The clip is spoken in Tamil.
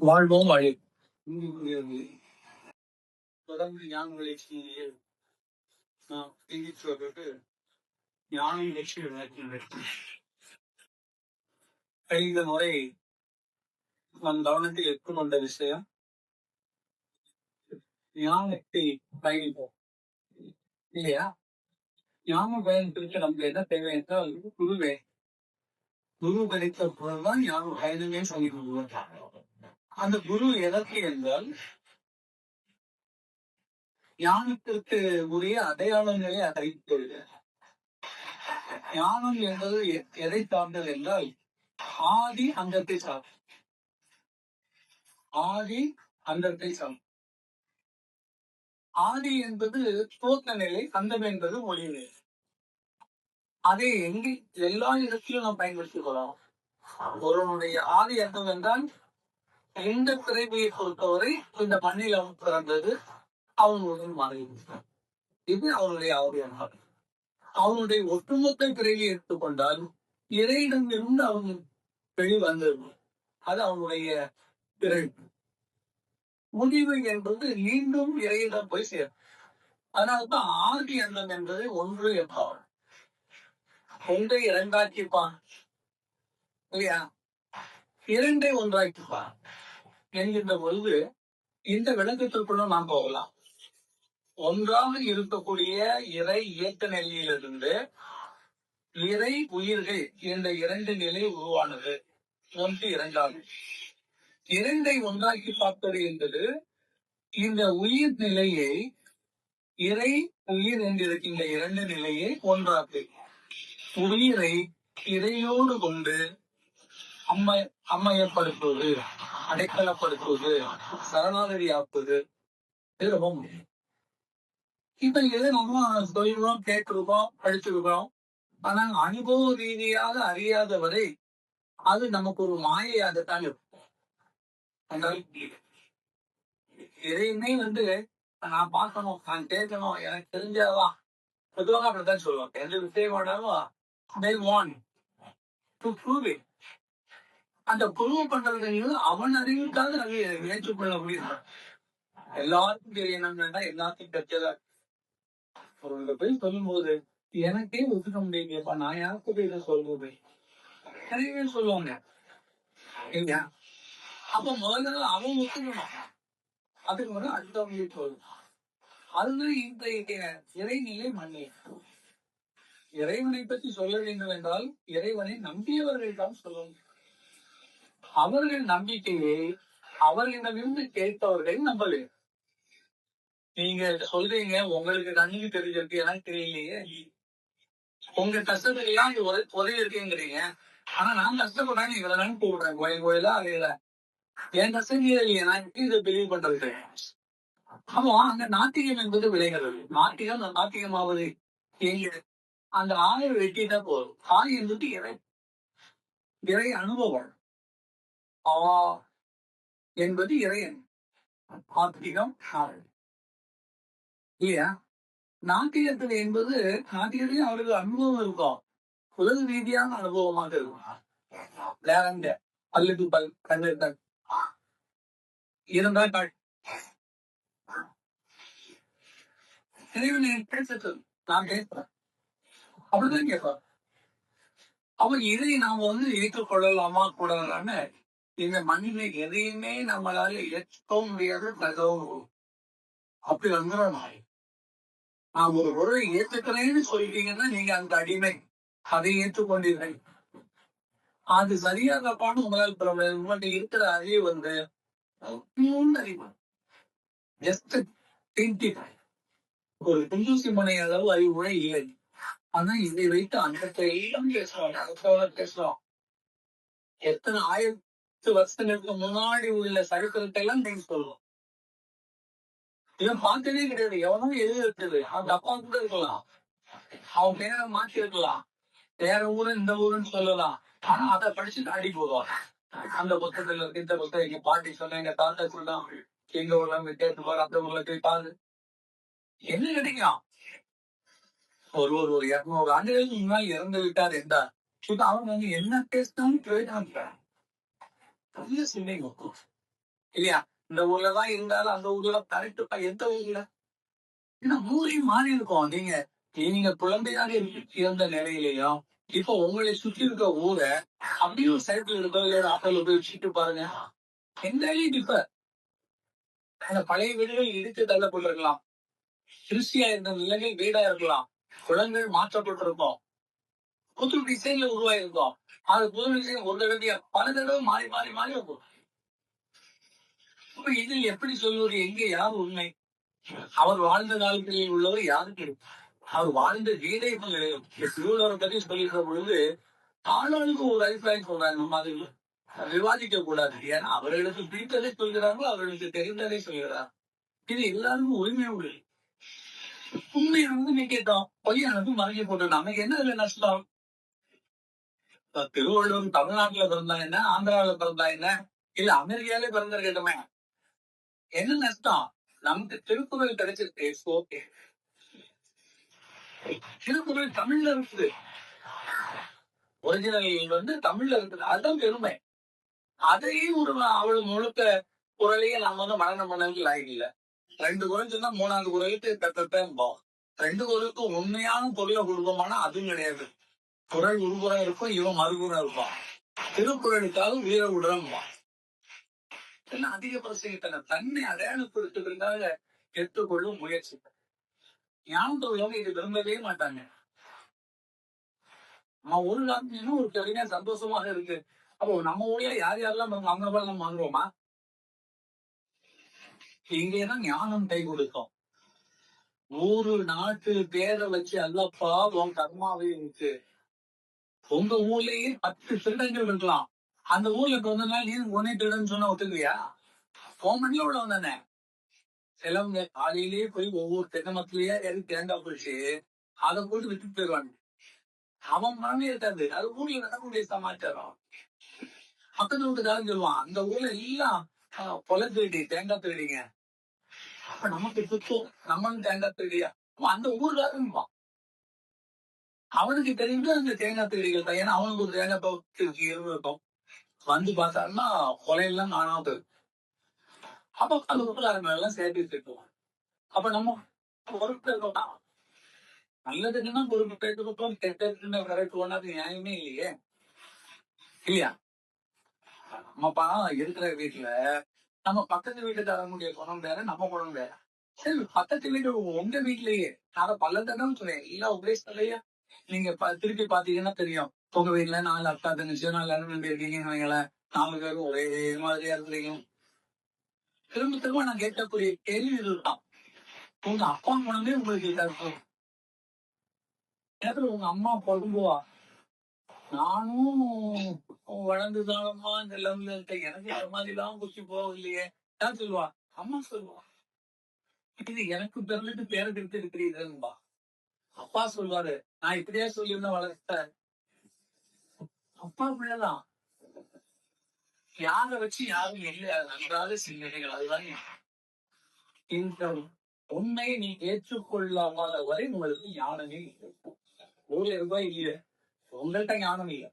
வாழ்வோம் வழி. தொடர்ந்து ஞான வளர்ச்சியிலேயே நாம் சிந்திச்சுவதற்கு ஞான லட்சுமி நடக்கின்றது ஐந்து முறை நம் கவனத்தில் எடுத்துக்கொண்ட விஷயம் ஞானத்தை பயணிப்போம் இல்லையா? ஞான பயணத்திற்கு நமக்கு என்ன தேவை என்றால் குருவே குரு கிடைத்த பொருள்தான் ஞான பயணமே சொல்லி கொடுக்கிறார் அந்த குரு எதற்கு என்றால் ஞானத்திற்கு உரிய அடையாளங்களை அறிவித்து ஞானம் என்பது எதை சார்ந்தது என்றால் ஆதி அங்கத்தை சார் ஆதி அந்தத்தை சார் ஆதி என்பது தோத்த நிலை அந்தம் என்பது ஒளி நிலை. அதை எங்கே எல்லா இடத்திலும் நாம் பயன்படுத்திக் கொள்ளலாம். ஒருவனுடைய ஆதி அந்தம் என்றால் எந்த பிறவியை பொறுத்தவரை இந்த மண்ணில் அவன் பிறந்தது அவனுடன் மறைவு இது அவனுடைய அவருடைய நாள் அவனுடைய ஒட்டுமொத்த பிறவியை எடுத்துக்கொண்டால் இறையிடமிருந்து அவன் வெளிவந்தது அது அவனுடைய பிறகு முடிவு என்பது மீண்டும் இறையிடம் போய் சேரும். அதனால்தான் ஆதி அந்தம் என்பது ஒன்று என்பார் ஒன்றை இரண்டாக்கிப்பான். இல்லையா? இரண்டை ஒன்றாக்கிப்பான் என்கின்ற பொழுது இந்த விளக்கத்திற்குள்ள நாம் போகலாம். ஒன்றாக இருக்கக்கூடிய இறை இயக்க நிலையிலிருந்து இறை உயிர்கள் என்ற இரண்டு நிலை உருவானது. ஒன்று இரண்டாவது இரண்டை ஒன்றாக்கி பார்ப்பது என்பது இந்த உயிர் நிலையை இறை உயிர் என்றிருக்கின்ற இரண்டு நிலையை ஒன்றாக்கு. உயிரை இறையோடு கொண்டு அம்மை அம்மையப்படுத்துவது அடைக்கலப்படுத்துவது சரணாகதி ஆக்குவது இது ரொம்ப முக்கியம் இப்ப எது நம்ம சொல்லிருக்கோம் கேட்டிருக்கோம் படிச்சிருக்கோம் ஆனா அனுபவ ரீதியாக அறியாத வரை அது நமக்கு ஒரு மாயையாகத்தான் இருக்கும். எதையுமே வந்து நான் பார்க்கணும் நான் கேட்கணும் எனக்கு தெரிஞ்சாதான் பொதுவாக அப்படித்தான் சொல்லுவாங்க. எந்த விஷயம் வேணாலும் they want to prove it. அந்த ப்ரூவ் பண்றது அவன் அறிவுக்காக அதை ஏற்றுக்கொள்ள முடியும் எல்லாருக்கும் தெரியணும் வேண்டாம் எல்லாத்தையும் தெரிஞ்சதா அவர்கிட்ட போய் சொல்லும்போது எனக்கே ஒத்துக்க முடியுங்கப்பா நான் யாருக்கு போய் இதை சொல்றது? நிறைய பேர் சொல்லுவாங்க. இல்லையா? அப்ப முதல்ல அவன் ஒத்துக்கணும். அதுக்கு முதல்ல அடுத்தவங்க சொல்லணும் அதுதான் இன்றைய இறைநிலை மண்ணே இறைவனை பற்றி சொல்ல வேண்டும் என்றால் இறைவனை நம்பியவர்கள் தான் சொல்லணும். அவர்கள் நம்பிக்கையை அவர்களிடமிருந்து கேட்பவர்கள் நம்பல நீங்க சொல்றீங்க உங்களுக்கு கண்ணுக்கு தெரிஞ்சிருக்கு எனக்கு தெரியலையே. உங்க கஷ்டத்துக்கு எல்லாம் உதவி உதவி இருக்குங்கிறீங்க. ஆனா நான் கஷ்டப்படுறேன் இவரை நான் கூப்பிடுறேன் கோயில் கோயிலா அறையில? என் கஷ்டம் இல்லையே நான் எப்படி இதை பிலீவ் பண்றது? ஆமா அங்க நாத்திகம் என்பது விளைகிறது. நாத்திகம் நாத்திகமாவது எங்க அந்த ஆயை வெட்டிட்டா போதும். ஆய் என்பது இறை இறை அனுபவம். ஆ என்பது இறையன். ஆத்திகம் இல்லையா? நாட்டியத்தில் என்பது நாட்டியத்திலையும் அவருக்கு அனுபவம் இருக்கும் உலக ரீதியான அனுபவமாக இருக்கும் வேறங்க. பல்லுக்கு பல் கண்ணு இருந்தால் இருந்தா பேசுறது நான் பேசுறேன் அப்படிதான் கேட்பார். அவர் இதை நாம வந்து ஏற்றுக்கொள்ளலாமா கூடாதான்னு இந்த மண்ணில எதையுமே நம்மளால ஏற்கவும் முடியாது தகவல் அப்படி வந்துடும் நான் ஒரு பொருளை ஏத்துக்கிறேன்னு சொல்லிட்டீங்கன்னா நீங்க அந்த அடிமை. அதை ஏற்றுக்கொண்டீர்கள். அது சரியா பாடம் உங்களால் பெற முடியாது இருக்கிற அறிவு வந்து அறிவு. ஜஸ்ட் ஒரு குண்டூசி மனை அளவு அறிவு கூட இல்லை. ஆனா இதை வைத்து அந்த எல்லாம் பேசுறோம் பேசுறோம் எத்தனை ஆயிரம் பத்து வருஷங்களுக்கு முன்னாடி உள்ள சரித்திரத்தை எல்லாம் நீங்க சொல்றோம் இவன் பார்த்ததே கிடையாது. எவனும் எழுதி இருக்குது அவன் தப்பா கூட இருக்கலாம். அவன் பேரை மாத்தி இருக்கலாம். வேற ஊரு இந்த ஊருன்னு சொல்லலாம். ஆனா அதை படிச்சுட்டு அடி போவான் அந்த புத்தகத்துல இருக்கு. இந்த புத்தகம் எங்க பாட்டி சொன்ன எங்க தாத்தா சொன்னான் எங்க ஊர்ல கேட்டு பாரு அந்த ஊர்ல போய் பாரு. என்ன கிடைக்கும் ஒரு ஒரு ஒரு இருநூறு ஆண்டுகளுக்கு முன்னால் இறந்து விட்டார் என்றார். இப்ப அவங்க என்ன பேசினாலும் கேட்டாங்க நல்ல சிந்தனை இல்லையா? இந்த ஊர்ல தான் இருந்தாலும் அந்த ஊர்ல தரட்டுப்பா எந்த ஊர்ல? ஏன்னா ஊரையும் மாறி இருக்கும். நீங்க நீங்க குழந்தையாக இருந்த நிலையிலையும் இப்ப உங்களை சுத்தி இருக்க ஊரை அப்படியே ஒரு சைக்கிள் இருக்கோ இல்ல ஆட்டோல போய் வச்சுட்டு பாருங்க. எந்த இப்ப? அந்த பழைய வீடுகள் இடித்து தள்ளப்பட்டிருக்கலாம். கிறிஸ்டியா இருந்த நிலைகள் வீடா இருக்கலாம். குளங்கள் மாற்றப்பட்டிருக்கும். புது டிசைன்ல உருவாயிருக்கும் அது புது டிசைன் ஒரு தடவை பல தடவை மாறி மாறி மாறி இருக்கும். இது இதில் எப்படி சொல்வது? எங்கே யார் உண்மை? அவர் வாழ்ந்த காலத்தில் உள்ளவர் யாருக்கு? அவர் வாழ்ந்த வீடே இப்ப கிடையாது. திருவள்ளுவரை பத்தி சொல்லிக்கிற பொழுது ஆளாளுக்கு ஒரு அபிப்பிராயம் சொல்றாங்க நம்ம அது விவாதிக்க கூடாது. ஏன்னா அவர்களுக்கு பிடித்ததை சொல்கிறார்களோ அவர்களுக்கு தெரிந்ததை சொல்கிறார். இது எல்லாருக்கும் உரிமை உண்டு. உண்மை வந்து நீ கேட்டோம். பொய்யானது மறைஞ்சு போட்டோம் நமக்கு என்ன நஷ்டம்? திருவள்ளுவர் தமிழ்நாட்டுல பிறந்தா என்ன? ஆந்திராவில பிறந்தா என்ன? இல்ல அமெரிக்காலே பிறந்திருக்கட்டுமே என்ன நஷ்டம்? நமக்கு திருக்குறள் கிடைச்சிருக்கு. ஓகே திருக்குறள் தமிழ்ல இருக்குது. ஒரிஜினல் வந்து தமிழ்ல இருக்குது. அதுதான் பெருமை. அதையும் ஒரு அவள் முழுக்க குரலையே நம்ம வந்து மனநம் பண்ணதுக்கு லாய்க்கு இல்ல. ரெண்டு குரல் சொன்னா மூணாவது குரலுக்கு தத்தப்போம் ரெண்டு குரலுக்கு உண்மையான பொருளை கொடுப்போமானா அதுவும் கிடையாது. குரல் உருவா இருக்கும் இவன் மறுபுறம் இருப்பான் திருக்குறளுக்காக வீர உடம்பா அதிக பிரசங்கத்தனை? தன்னை அடையாளப்படுத்துவதற்காக கெட்டுக்கொள்ளும் முயற்சி. ஞானத்தோடு இது விரும்பவே மாட்டாங்க. நம்ம ஒரு காலத்துலயும் ஒரு கவிஞர் சந்தோஷமாக இருக்கு. அப்போ நம்ம ஊர்ல யார் யாரெல்லாம் அவங்க நம்ம வாங்குவோமா இங்கேதான் ஞானம் கை கொடுக்கும். ஊரு நாட்டு பேரை வச்சு அல்லப்பா உன் கர்மாவே இருக்கு. உங்க ஊர்லயே பத்து திருடங்கள் இருக்கலாம். அந்த ஊர்ல கொஞ்ச நாள் நீ ஒன்னே திருடன்னு சொன்னா ஒத்துக்குவியா? கோமன்ல உள்ளவன் தானே சிலவங்க காலையிலேயே போய் ஒவ்வொரு தென்னமத்திலேயே எனக்கு தேங்காய் போயிடுச்சு அதை போட்டு விட்டு போயிடுவாங்க. அவன் மனமே இருக்காது. அது ஊர்ல நடக்கக்கூடிய சமாச்சாரம். பக்கத்து வீட்டுக்காரன் சொல்லுவான் அந்த ஊர்ல எல்லாம் பொலை திருடி தேங்காய் திருடிங்க. அப்ப நமக்கு சுத்தம் நம்மளும் தேங்காய் திருடியா? அந்த ஊர்காரன் அவனுக்கு தெரிஞ்சு அந்த தேங்காய் தேடிகள் தான். ஏன்னா அவனுக்கு ஒரு தேங்காய் தோட்டத்துக்கு இருக்கும். வந்து பார்த்தாருன்னா கொலையெல்லாம் காணாது அப்ப அந்த ஊர்காரங்க எல்லாம் சேர்த்து திட்டுவான் அப்ப நம்ம பொறுப்பு இருக்கோம் நல்லதுக்குன்னா பொறுப்பு பேசுறோம் கெட்டதுக்குன்னு கரெக்ட் ஒன்னாது நியாயமே இல்லையே. இல்லையா? நம்மப்பா இருக்கிற வீட்டுல நம்ம பக்கத்து வீட்டுக்காரங்களுடைய குணம் வேற நம்ம குணம் வேற. சரி பக்கத்து வீட்டு உங்க வீட்லயே. நான் பல சொன்னேன் சொன்னேன். எல்லா இல்லையா நீங்க திருப்பி பாத்தீங்கன்னா தெரியும். உங்க வீட்டுல நாலு அக்கா தங்கச்சியோ நாலு அண்ணன் இருக்கீங்கன்னு வைங்களேன் நாலு பேரும் ஒரே மாதிரியா இருக்கிறீங்க. திரும்ப திரும்ப நான் கேட்கக்கூடிய கேள்வி இதுதான். உங்க அப்பா குணமே உங்களுக்கு இருக்கும் நேரத்துல உங்க அம்மா குழம்புவா நானும் வளர்ந்துதானம்மா இந்த லெவல்ல இருக்கேன். எனக்கு இந்த மாதிரி எல்லாம் குச்சி இல்லையே யார் சொல்லுவா? அம்மா சொல்லுவா. இது எனக்கு பிறந்துட்டு பேரை திருத்தி இருக்கிறீர்கள்பா அப்பா சொல்லுவாரு நான் இப்படியே சொல்லியிருந்தேன் வளர்த்தேன் அப்பா பிள்ளைதான் யார வச்சு யாரும் இல்லை. நன்றாக சிந்தனைகள். அதுதான் இந்த உண்மை நீ ஏற்றுக்கொள்ளாத வரை உங்களுக்கு ஞானமே ஊர்ல ரூபாய் இல்லை உங்கள்கிட்ட ஞானம் இல்லை.